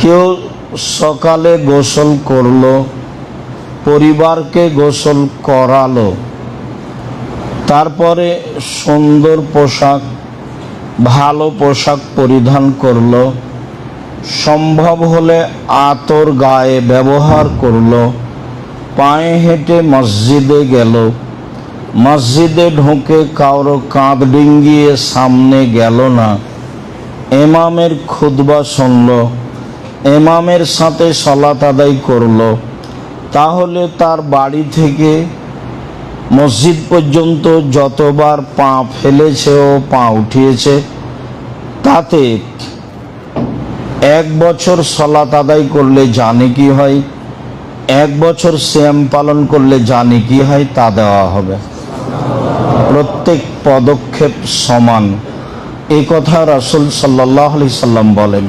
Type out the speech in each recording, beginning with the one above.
কেউ সকালে গোসল করল, পরিবারকে গোসল করালো, তারপরে সুন্দর পোশাক, ভালো পোশাক পরিধান করল, সম্ভব হলে আতর গায়ে ব্যবহার করল, পায়ে হেঁটে মসজিদে গেল। মসজিদে ঢুকে কারও কাঁধ ডিঙ্গিয়ে সামনে গেল না। এমামের খুদবা শুনল এমামের সাথে সলাত আদায় করল। তাহলে তার বাড়ি থেকে মসজিদ পর্যন্ত যতবার পা ফেলেছে ও পা উঠিয়েছে, তাতে এক বছর সলাত আদায় করলে জানে কি হয়, এক বছর শ্যাম পালন করলে জানে কি হয়, তা দেওয়া হবে। প্রত্যেক পদক্ষেপ সমান। এই কথা রাসুল সাল্লাহ আলি সাল্লাম বলেন।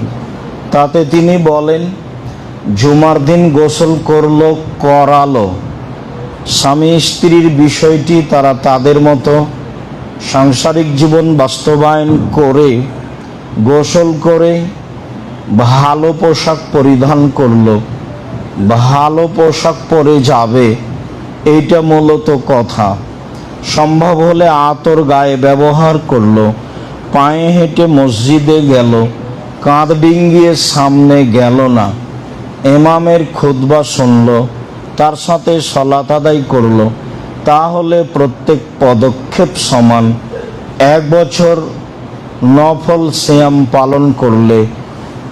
তাতে তিনি বলেন, জুমার দিন গোসল করল, করালো। স্বামী স্ত্রীর বিষয়টি তারা তাদের মতো সাংসারিক জীবন বাস্তবায়ন করে, গোসল করে ভালো পোশাক পরিধান করল। ভালো পোশাক পরে যাবে, এইটা মূলত কথা। সম্ভব হলে আতর গায়ে ব্যবহার করল, পায়ে হেঁটে মসজিদে গেল। কাঁধ ডিঙ্গিয়ে সামনে গেল না। এমামের খুতবা শুনল, তার সাথে সলাত আদায় করল। তাহলে প্রত্যেক পদক্ষেপ সমান। এক বছর নফল সিয়াম পালন করলে,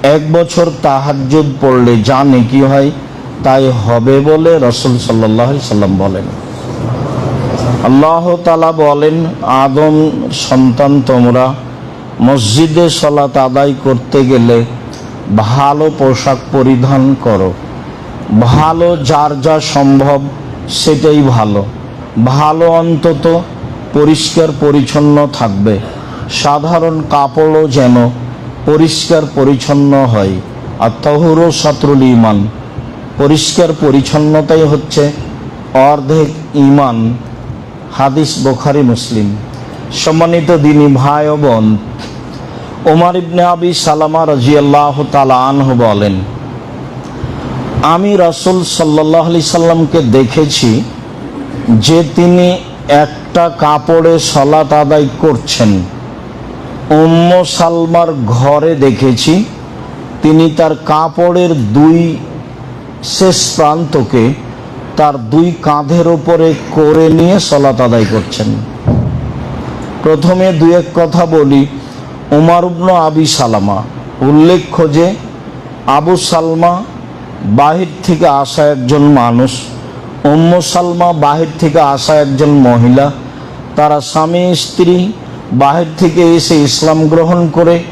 এক বছর তাহাজ্জুদ পড়লে যা নেকি হয়, তাই হবে বলে রসুল সাল্লাহ সাল্লাম বলেন। আল্লাহ তালা বলেন, আদম সন্তান তোমরা মসজিদে সলাত আদায় করতে গেলে ভালো পোশাক পরিধান করো। ভালো যার যা সম্ভব সেটাই ভালো। ভালো অন্তত পরিষ্কার পরিচ্ছন্ন থাকবে। সাধারণ কাপড়ও যেন পরিষ্কার পরিচ্ছন্ন হয়। আর তহুরো শত্রুল ইমান পরিষ্কার পরিচ্ছন্নতাই হচ্ছে অর্ধেক ইমান হাদিস বোখারি মুসলিম। সম্মানিত দিনী ভাই ও বোন, ওমর ইবনে আবি সালামা রাজিয়াল্লাহ আনহু বলেন, আমি রাসুল সাল্লাহ আলি সাল্লামকে দেখেছি যে তিনি একটা কাপড়ে সলাত আদায় করছেন। উম্ম সালমার ঘরে দেখেছি তিনি তার কাপড়ের দুই শেষ প্রান্তকে তার দুই কাঁধের ওপরে করে নিয়ে সলাত আদায় করছেন। প্রথমে দুই এক কথা বলি। উমার উবন আবি সালামা। উল্লেখ্য যে, আবু সালমা বাহির থেকে আসা একজন মানুষ, উম্ম সালমা বাহির থেকে আসা একজন মহিলা। তারা স্বামী, স্ত্রী বাহির থেকে এসে ইসলাম গ্রহণ করে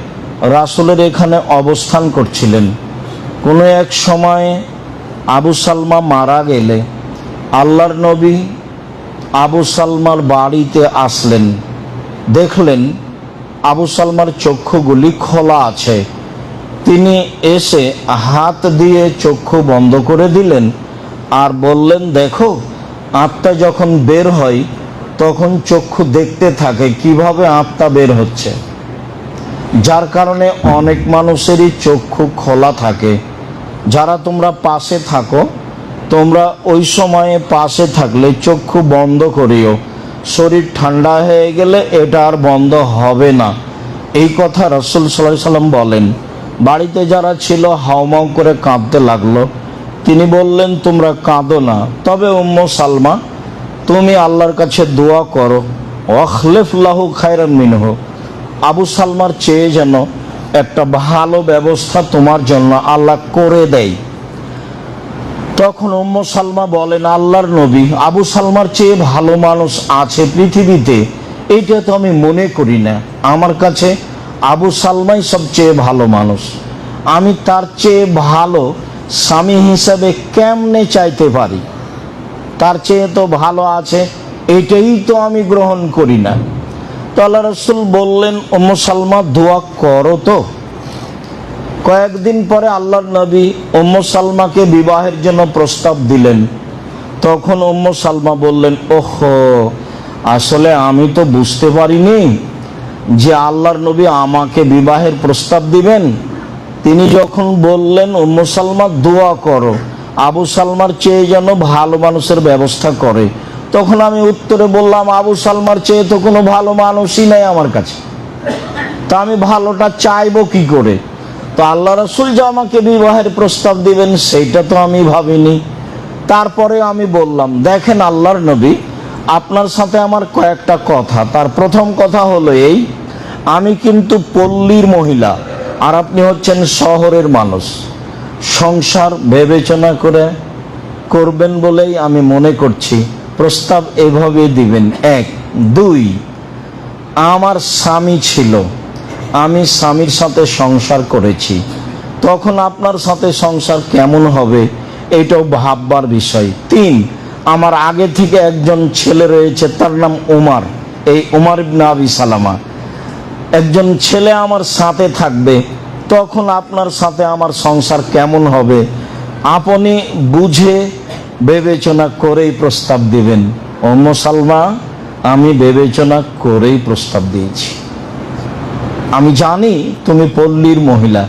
রাসুলের এখানে অবস্থান করছিলেন। কোনো এক সময়ে আবু সালমা মারা গেলে আল্লাহর নবী আবু সালমার বাড়িতে আসলেন। দেখলেন আবু সালমার চক্ষুগুলি খোলা আছে। তিনি এসে হাত দিয়ে চক্ষু বন্ধ করে দিলেন আর বললেন, দেখো, আত্মা যখন বের হয়, তখন চক্ষু দেখতে থাকে, কীভাবে আত্মা বের হচ্ছে? যার কারণে অনেক মানুষেরই চক্ষু খোলা থাকে। যারা তোমরা পাশে থাকো, তোমরা ওই সময়ে পাশে থাকলে চক্ষু বন্ধ করিও। শরীর ঠান্ডা হয়ে গেলে এটা আর বন্ধ হবে না। এই কথা রসুল সাল্লাহ সাল্লাম বলেন। বাড়িতে যারা ছিল হাওমাও করে কাঁদতে লাগল। তিনি বললেন, তোমরা কাঁদো না। তবে উম্ম সালমা, তুমি আল্লাহর কাছে দোয়া করো। অখলেফ লাহু খায়রান মিনহ। আবু সালমার চেয়ে যেন একটা ভালো ব্যবস্থা তোমার জন্য আল্লাহ করে দেয়। তখন উম্ম সালমা বলেন, আল্লাহর নবী আবু সালমার চেয়ে ভালো মানুষ আছে পৃথিবীতে। এটা তো আমি মনে করি না। আমার কাছে আবু সালমাই সবচেয়ে ভালো মানুষ। আমি তার চেয়ে ভালো স্বামী হিসাবে কেমনে চাইতে পারি? তার চেয়ে তো ভালো আছে, এটাই তো আমি গ্রহণ করি না। তো আল্লাহ রসুল বললেন, উম্ম সালমা, দোয়া করো তো। কয়েকদিন পরে আল্লাহর নবী উম্ম সালমাকে বিবাহের জন্য প্রস্তাব দিলেন। তখন উম্ম সালমা বললেন, ওহো, আসলে আমি তো বুঝতে পারিনি যে আল্লাহর নবী আমাকে বিবাহের প্রস্তাব দিবেন। তিনি যখন বললেন, উম্মু সালমা, দোয়া করো, আবু সালমার চেয়ে যেন ভালো মানুষের ব্যবস্থা করে। তখন আমি উত্তরে বললাম, আবু সালমার চেয়ে তো কোনো ভালো মানুষই নেই আমার কাছে। তা আমি ভালোটা চাইব কি করে? তো আল্লাহ রসুল যে আমাকে বিবাহের প্রস্তাব দিবেন, সেইটা তো আমি ভাবিনি। তারপরে আমি বললাম, দেখেন আল্লাহর নবী, আপনার সাথে আমার কয়েকটা কথা। তার প্রথম কথা হলো এই, আমি কিন্তু পল্লীর মহিলা, আর আপনি হচ্ছেন শহরের মানুষ। সংসার বিবেচনা করে করবেন বলেই আমি মনে করছি। প্রস্তাব এভাবে দিবেন। এক। দুই, আমার স্বামী ছিল। আমি স্বামীর সাথে সংসার করেছি। তখন আপনার সাথে সংসার কেমন হবে? এটাও ভাববার বিষয়। তিন, আমার আগে থেকে একজন ছেলে রয়েছে, তার নাম উমার। এই উমার ইবনে আবি সালামা। একজন ছেলে আমার সাথে থাকবে, তখন আপনার সাথে আমার সংসার কেমন হবে? আপনি বুঝে বিবেচনা করেই প্রস্তাব দিবেন। অন্য সালমা আমি বিবেচনা করেই প্রস্তাব দিয়েছি। আমি জানি তুমি পল্লীর মহিলা।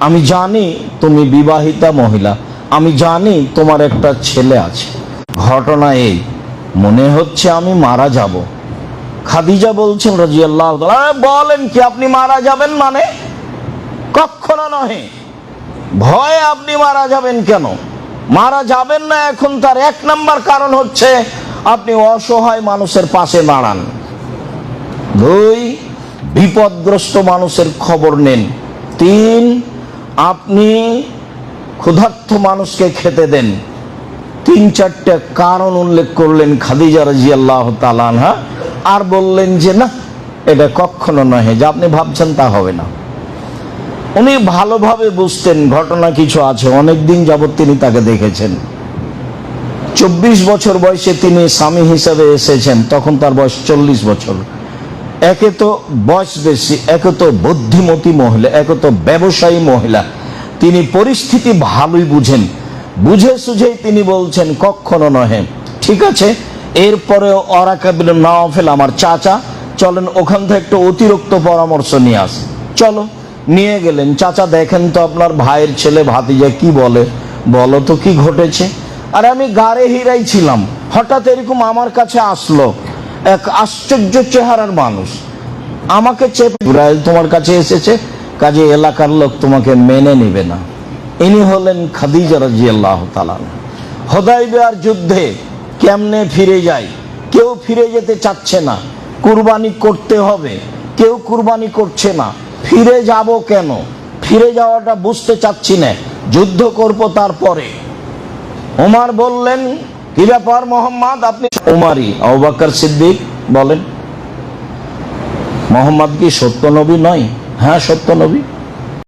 আমি জানি তুমি বিবাহিতা মহিলা। আমি জানি তোমার একটা ছেলে আছে। ঘটনা এই। মনে হচ্ছে আমি মারা যাব। খাদিজা বলছেন রাজিয়াল্লাহ বলেন কি, আপনি মারা যাবেন মানে? কখনো নহে। ভয়ে আপনি মারা যাবেন কেন? মারা যাবেন না এখন তার এক নাম্বার কারণ হচ্ছে আপনি অসহায় মানুষের পাশে দাঁড়ান। দুই বিপদগ্রস্ত মানুষের খবর নেন। তিন, আপনি ক্ষুধার্থ মানুষকে খেতে দেন। তিন, চারটে কারণ উল্লেখ করলেন খাদিজা রাজি আল্লাহ তালানহা আর বললেন যে, না, এটা কখনো নয় যে আপনি ভাবছেন তা হবে না। উনি ভালোভাবে বুঝতেন, ঘটনা কিছু আছে, অনেক দিন যাবৎ তিনি তাকে দেখেছেন। চব্বিশ বছর বয়সে তিনি স্বামী হিসেবে এসেছেন, তখন তার বয়স চল্লিশ বছর। একে তো বয়স বেশি, একে তো বুদ্ধিমতী মহিলা, একে তো ব্যবসায়ী মহিলা। তিনি পরিস্থিতি ভালোই বুঝেন। বুঝে সুঝেই তিনি বলছেন, কখনো নহে। ঠিক আছে এরপরে অরাকাবিল নাওয়াফেল আমার চাচা, চলেন ওখান থেকে একটু অতিরিক্ত পরামর্শ নিয়ে আস। চলো, নিয়ে গেলেন। চাচা, দেখেন তো আপনার ভাইয়ের ছেলে ভাতিজা কি বলে। বলো তো কি ঘটেছে? আর আমি গাড়ে হিরাই ছিলাম। হঠাৎ এরকম আমার কাছে আসলো। এক আশ্চর্য চেহারার মানুষ। আমাকে চেপে ইব্রাহিম তোমার কাছে এসেছে, কাজে এলাকার লোক তোমাকে মেনে নেবে না। ইনি হলেন খাদিজা রাজি আল্লাহ হদাইবিয়ার যুদ্ধে কেমনে ফিরে যায়? কেউ ফিরে যেতে চাচ্ছে না। কুরবানি করতে হবে। কেউ কুরবানি করছে না। ফিরে যাব কেন? ফিরে যাওয়াটা বুঝতে চাচ্ছি না। যুদ্ধ করব তারপরে। ওমার বললেন ব্যাপার মোহাম্মদ, আপনি উমারি আবাক্কর সিদ্দিক বলেন। মোহাম্মদ কি সত্য নবী নয়? হ্যাঁ সত্য নবী।